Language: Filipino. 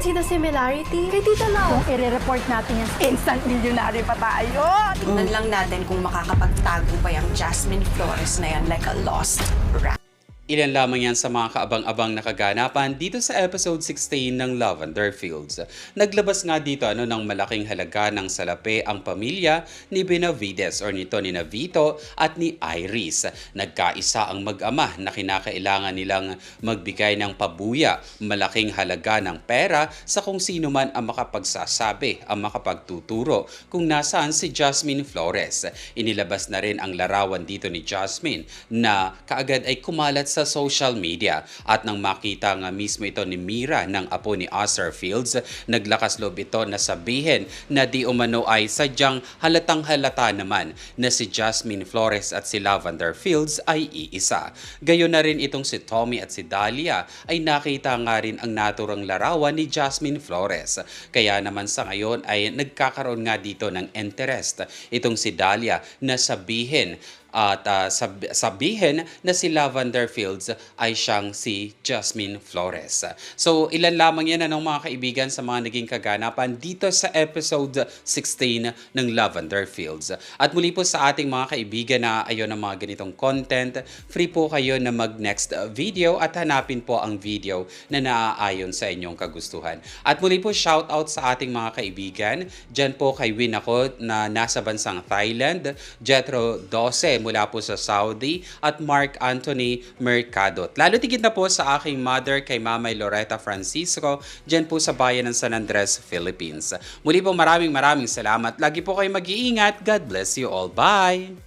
see the similarity? Kay Tita Lau. Kung i-report natin yan, instant millionaire pa tayo. Tingnan lang natin kung makakapagtago pa yung Jasmine Flores na yan like a lost rat. Ilan lamang yan sa mga kaabang-abang na kaganapan dito sa episode 16 ng Lavender Fields. Naglabas nga dito ano ng malaking halaga ng salapi ang pamilya ni Benavides or nito ni Navito at ni Iris. Nagkaisa ang mag-ama na kinakailangan nilang magbigay ng pabuya, malaking halaga ng pera sa kung sino man ang makapagsasabi, ang makapagtuturo kung nasaan si Jasmine Flores. Inilabas na rin ang larawan dito ni Jasmine na kaagad ay kumalat sa social media at nang makita nga mismo ito ni Mira ng apo ni Oscar Fields, naglakas loob ito na sabihin na di umano ay sadyang halatang halata naman na si Jasmine Flores at si Lavender Fields ay iisa. Gayon na rin itong si Tommy at si Dahlia ay nakita nga rin ang naturang larawan ni Jasmine Flores. Kaya naman sa ngayon ay nagkakaroon nga dito ng interest itong si Dahlia na sabihin at ah, sab- sabihin na si Lavender Fields ay siyang si Jasmine Flores. So ilan lamang yan anong mga kaibigan sa mga naging kaganapan dito sa episode 16 ng Lavender Fields. At muli po sa ating mga kaibigan na ayon ng mga ganitong content, free po kayo na mag next video at hanapin po ang video na naaayon sa inyong kagustuhan. At muli po shout out sa ating mga kaibigan. Diyan po kay Win ako na nasa bansang Thailand, Jetro 12 mula po sa Saudi at Mark Anthony Mercado. Lalo tigit na po sa aking mother kay Mamay Loretta Francisco dyan po sa bayan ng San Andres, Philippines. Muli po maraming maraming salamat. Lagi po kayo mag-iingat. God bless you all. Bye!